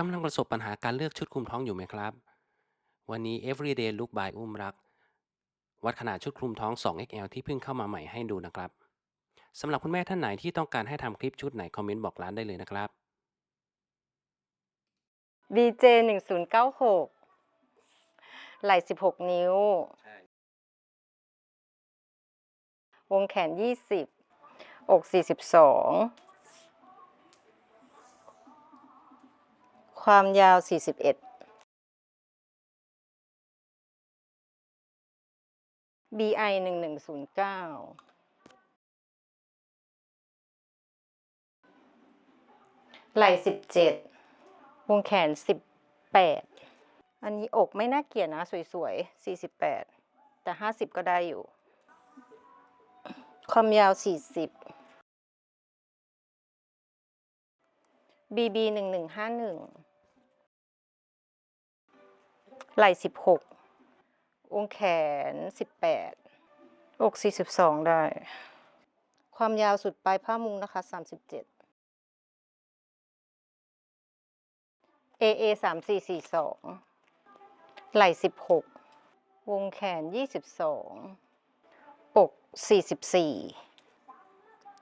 กำลังประสบปัญหาการเลือกชุดคลุมท้องอยู่ไหมครับ วันนี้ Everyday Look by อุ้มรัก วัดขนาดชุดคลุมท้อง 2XL ที่เพิ่งเข้ามาใหม่ให้ดูนะครับสำหรับคุณแม่ท่านไหนที่ต้องการให้ทำคลิปชุดไหนคอมเมนต์บอกร้านได้เลยนะครับ BJ 1 0 9 6ไหล่16 นิ้ว วงแขน 20 อก 42 ความยาวสี่สิบเอ็ด BI หนึ่งหนึ่งศูนย์เก้าไหล่สิบเจ็ดวงแขนสิบแปด อันนี้อกไม่น่าเกลียดนะ สวยๆสี่สิบแปด แต่ห้าสิบก็ได้อยู่ ความยาวสี่สิบ BB หนึ่งหนึ่งห้าหนึ่ง ไหล่สิบหกวงแขนสิบแปดอกสี่สิบสองได้ ความยาวสุดปลายผ้ามุงนะคะสามสิบเจ็ด AA สามสี่สี่สองไหล่สิบหกวงแขนยี่สิบสองอกสี่สิบสี่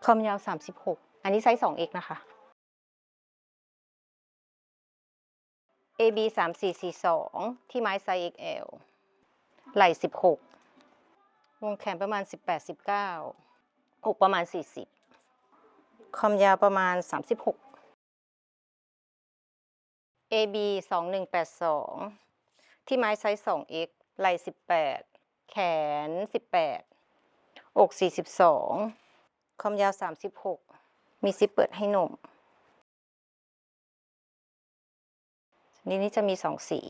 ความยาวสามสิบหกอันนี้ไซส์สอง X นะคะ AB สามสี่สี่สองที่ไม้ไซส์ XL ไหล่สิบหกวงแขนประมาณสิบแปดสิบเก้าอกประมาณสี่สิบความยาวประมาณสามสิบหก AB สองหนึ่งแปดสองที่ไม้ไซส์สอง X ไหล่สิบแปดแขนสิบแปดอกสี่สิบสองความยาวสามสิบหกมีซิปเปิดให้นม นี่นี่จะมีสองสี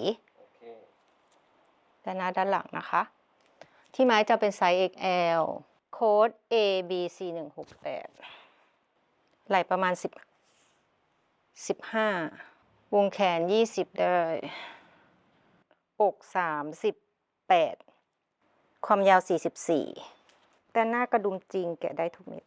ด้านหน้าด้านหลังนะคะ ที่ไม้จะเป็นไซส์ XL โค้ด ABC หนึ่งหกแปดไหล่ประมาณสิบสิบห้าวงแขนยี่สิบได้อกสามสิบแปดความยาวสี่สิบสี่แต่หน้ากระดุมจริงแกะได้ทุกเม็ด